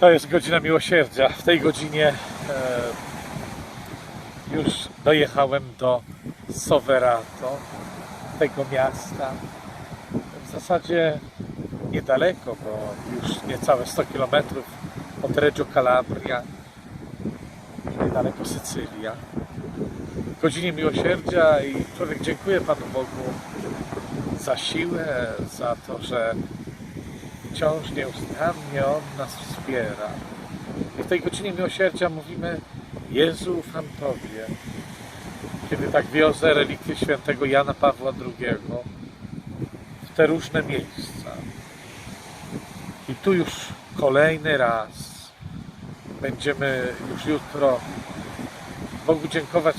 To jest godzina miłosierdzia. W tej godzinie e, już dojechałem do Soverato, tego miasta. W zasadzie niedaleko, bo już niecałe 100 km od Reggio Calabria, niedaleko Sycylia. W godzinie miłosierdzia i człowiek dziękuję Panu Bogu za siłę, za to, że wciąż nieustannie On nas wspiera. I w tej godzinie miłosierdzia mówimy Jezu, ufam Tobie. Kiedy tak wiozę relikwie świętego Jana Pawła II w te różne miejsca. I tu już kolejny raz będziemy już jutro Bogu dziękować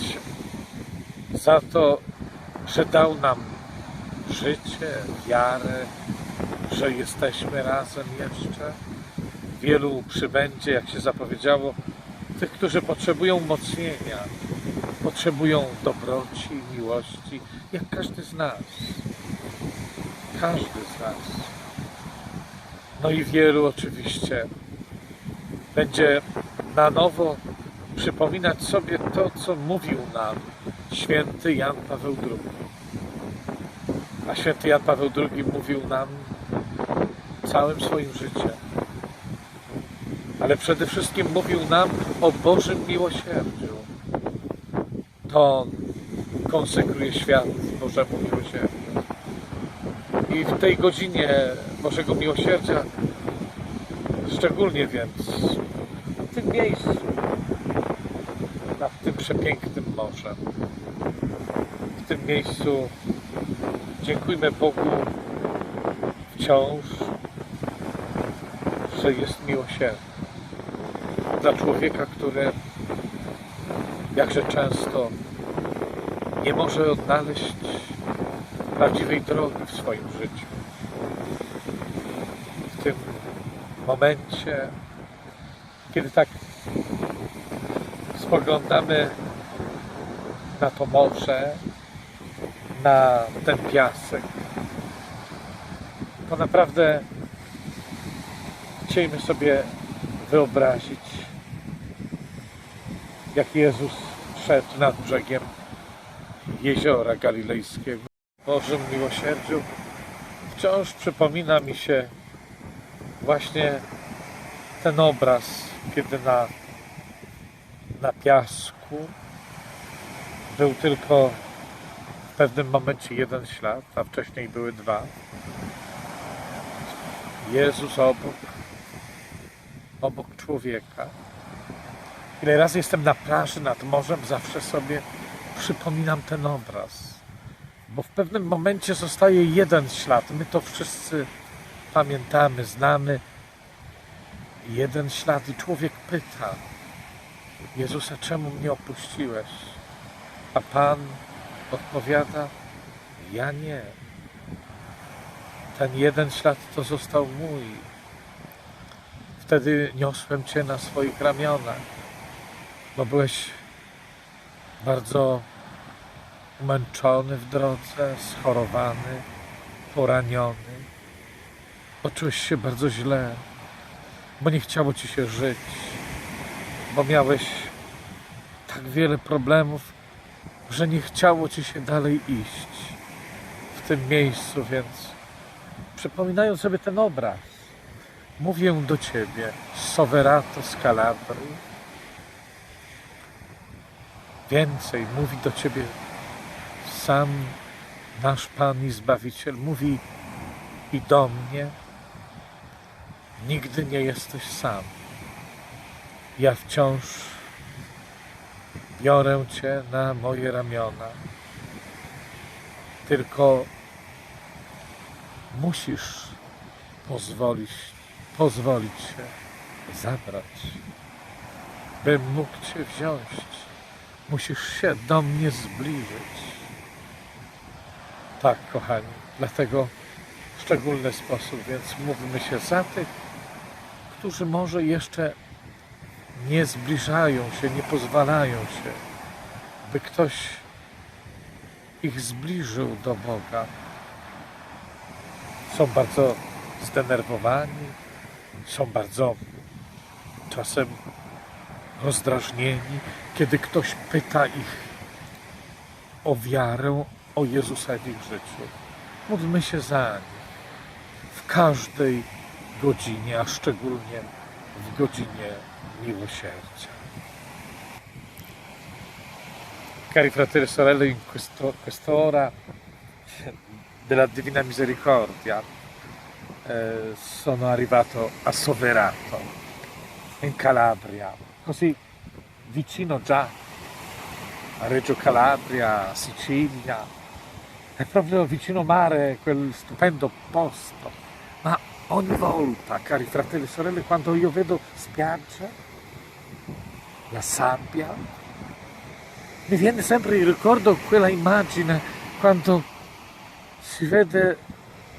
za to, że dał nam życie, wiarę, że jesteśmy razem jeszcze. Wielu przybędzie, jak się zapowiedziało, tych, którzy potrzebują umocnienia, potrzebują dobroci, miłości, jak każdy z nas. Każdy z nas. No i wielu oczywiście będzie na nowo przypominać sobie to, co mówił nam święty Jan Paweł II. A święty Jan Paweł II mówił nam całym swoim życiem. Ale przede wszystkim mówił nam o Bożym miłosierdziu. To On konsekruje świat Bożemu miłosierdziu. I w tej godzinie Bożego miłosierdzia, szczególnie więc w tym miejscu, nad tym przepięknym morzem, w tym miejscu dziękujmy Bogu wciąż, że jest miłosierny dla człowieka, który jakże często nie może odnaleźć prawdziwej drogi w swoim życiu. W tym momencie, kiedy tak spoglądamy na to morze, na ten piasek, to naprawdę chcielibyśmy sobie wyobrazić, jak Jezus szedł nad brzegiem jeziora galilejskiego. Bożym miłosierdziu wciąż przypomina mi się właśnie ten obraz, kiedy na, na piasku był tylko w pewnym momencie jeden ślad, a wcześniej były dwa. Jezus obok, obok człowieka. Ile razy jestem na plaży nad morzem, zawsze sobie przypominam ten obraz. Bo w pewnym momencie zostaje jeden ślad. My to wszyscy pamiętamy, znamy. Jeden ślad i człowiek pyta: Jezusa, czemu mnie opuściłeś? A Pan odpowiada: Ja nie. Ten jeden ślad to został mój. Wtedy niosłem Cię na swoich ramionach, bo byłeś bardzo umęczony w drodze, schorowany, poraniony. Poczułeś się bardzo źle, bo nie chciało Ci się żyć, bo miałeś tak wiele problemów, że nie chciało Ci się dalej iść w tym miejscu, więc przypominając sobie ten obraz, mówię do Ciebie, Soverato z Calabrii, Więcej mówi do Ciebie sam nasz Pan i Zbawiciel, mówi i do mnie, nigdy nie jesteś sam. Ja wciąż biorę Cię na moje ramiona. Tylko musisz pozwolić, pozwolić się zabrać, bym mógł Cię wziąć. Musisz się do mnie zbliżyć. Tak, kochani, dlatego w szczególny sposób, więc módlmy się za tych, którzy może jeszcze nie zbliżają się, nie pozwalają się, by ktoś ich zbliżył do Boga. Są bardzo zdenerwowani, są bardzo czasem rozdrażnieni, kiedy ktoś pyta ich o wiarę, o Jezusa w ich życiu. Módlmy się za nich w każdej godzinie, a szczególnie w godzinie miłosierdzia. Cari fratelli e sorelle, in questo, quest'ora della Divina Misericordia eh, sono arrivato a Soverato, in Calabria, così vicino già a Reggio Calabria, Sicilia, è proprio vicino mare quel stupendo posto. Ma ogni volta, cari fratelli e sorelle, quando io vedo spiaggia, la sabbia, mi viene sempre il ricordo quella immagine quando si vede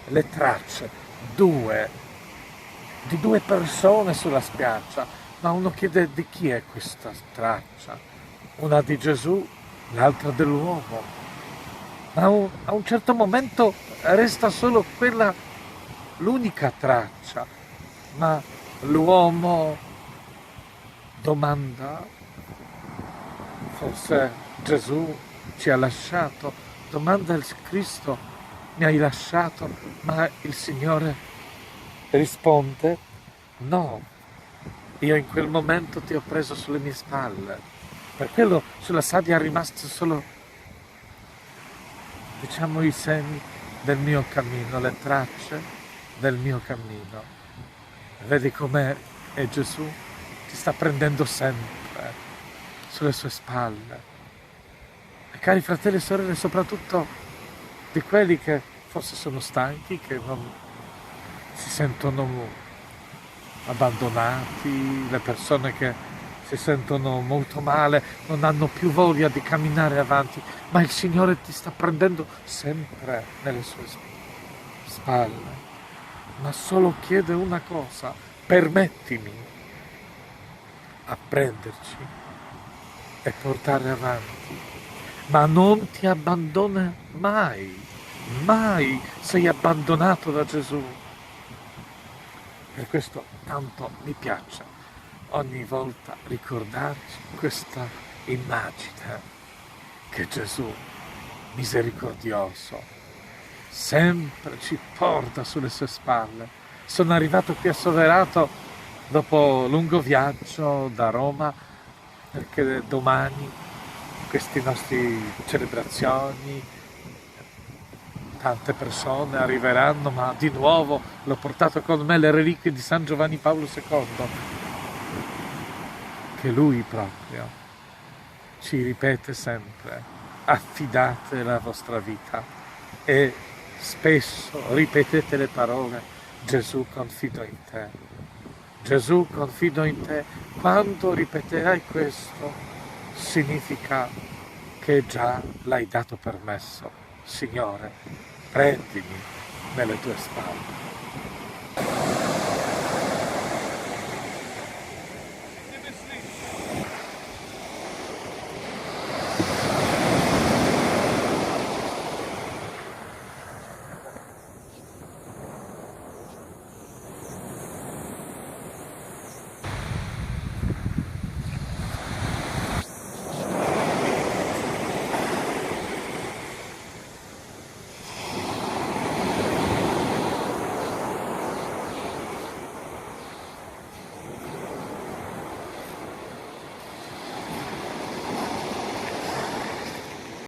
le tracce, due, di due persone sulla spiaggia, ma uno chiede di chi è questa traccia, una di Gesù, l'altra dell'uomo. Ma a un, certo momento resta solo quella, l'unica traccia, ma l'uomo domanda, forse Gesù ci ha lasciato, domanda il Cristo, mi hai lasciato, ma il Signore risponde, no, io in quel momento ti ho preso sulle mie spalle, per quello sulla sabbia è rimasto solo, diciamo, i segni del mio cammino, le tracce del mio cammino. Vedi com'è è Gesù? Ti sta prendendo sempre sulle sue spalle. E cari fratelli e sorelle, soprattutto di quelli che forse sono stanchi, che non si sentono abbandonati, le persone che si sentono molto male, non hanno più voglia di camminare avanti, ma il Signore ti sta prendendo sempre nelle sue spalle. Ma solo chiede una cosa, permettimi a prenderci e portare avanti, ma non ti abbandona mai, mai sei abbandonato da Gesù. Per questo tanto mi piace ogni volta ricordarci questa immagine che Gesù misericordioso sempre ci porta sulle sue spalle. Sono arrivato qui a Soverato dopo un lungo viaggio da Roma perché domani queste nostre celebrazioni tante persone arriveranno, ma di nuovo l'ho portato con me le reliquie di San Giovanni Paolo II, che lui proprio ci ripete sempre, affidate la vostra vita e spesso ripetete le parole, Gesù confido in te. Gesù confido in te. Quando ripeterai questo, significa che già l'hai dato permesso. Signore, prendimi nelle tue spalle.